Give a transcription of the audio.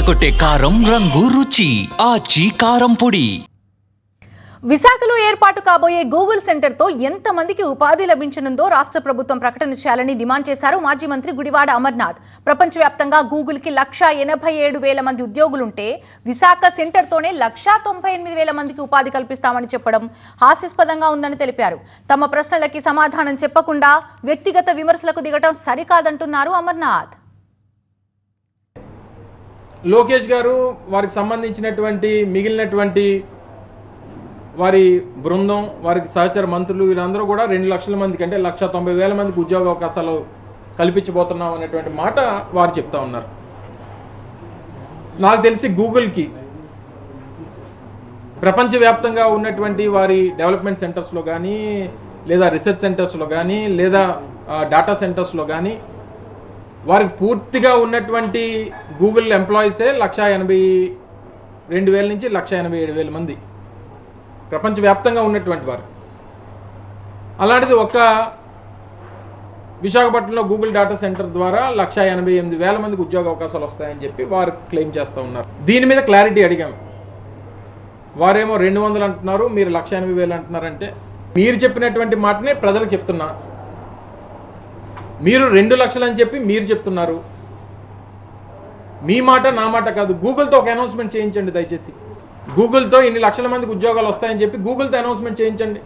అదరగొట్టే కారం రంగు రుచి ఆచి కారం పొడి. విశాఖలో ఏర్పాటు కాబోయే గూగుల్ సెంటర్తో ఎంతమందికి ఉపాధి లభించనుందో రాష్ట్ర ప్రభుత్వం ప్రకటన చేయాలని డిమాండ్ చేశారు మాజీ మంత్రి గుడివాడ అమర్నాథ్. ప్రపంచవ్యాప్తంగా గూగుల్కి లక్ష ఎనభై ఏడు వేల మంది ఉద్యోగులుంటే విశాఖ సెంటర్తోనే లక్షా తొంభై ఎనిమిది వేల మందికి ఉపాధి కల్పిస్తామని చెప్పడం హాస్యాస్పదంగా ఉందని తెలిపారు. తమ ప్రశ్నలకి సమాధానం చెప్పకుండా వ్యక్తిగత విమర్శలకు దిగటం సరికాదంటున్నారు అమర్నాథ్. లోకేష్ గారు వారికి సంబంధించినటువంటి మిగిలినటువంటి వారి బృందం వారికి సహచర మంత్రులు వీళ్ళందరూ కూడా రెండు లక్షల మందికి అంటే లక్ష తొంభై వేల మందికి ఉద్యోగ అవకాశాలు కల్పించబోతున్నాం అనేటువంటి మాట వారు చెప్తా ఉన్నారు. నాకు తెలిసి గూగుల్కి ప్రపంచవ్యాప్తంగా ఉన్నటువంటి వారి డెవలప్మెంట్ సెంటర్స్లో కానీ లేదా రీసెర్చ్ సెంటర్స్లో కానీ లేదా డాటా సెంటర్స్లో కానీ వారికి పూర్తిగా ఉన్నటువంటి గూగుల్ ఎంప్లాయీసే లక్ష ఎనభై రెండు వేల నుంచి లక్ష ఎనభై ఏడు వేల మంది. ప్రపంచవ్యాప్తంగా ఉన్నటువంటి వారు. అలాంటిది ఒక విశాఖపట్నంలో గూగుల్ డేటా సెంటర్ ద్వారా లక్ష ఎనభై ఎనిమిది వేల మందికి ఉద్యోగ అవకాశాలు వస్తాయని చెప్పి వారు క్లెయిమ్ చేస్తూ ఉన్నారు. దీని మీద క్లారిటీ అడిగాము వారేమో రెండు వందలు అంటున్నారు మీరు లక్ష ఎనభై వేలు అంటున్నారంటే. మీరు చెప్పినటువంటి మాటనే ప్రజలకు చెప్తున్నా. మీరు రెండు లక్షలు అని చెప్పి మీరు చెప్తున్నారు. మీ మాట నా మాట కాదు. గూగుల్తో ఒక అనౌన్స్మెంట్ చేయించండి దయచేసి. గూగుల్తో ఇన్ని లక్షల మందికి ఉద్యోగాలు వస్తాయని చెప్పి గూగుల్తో అనౌన్స్మెంట్ చేయించండి.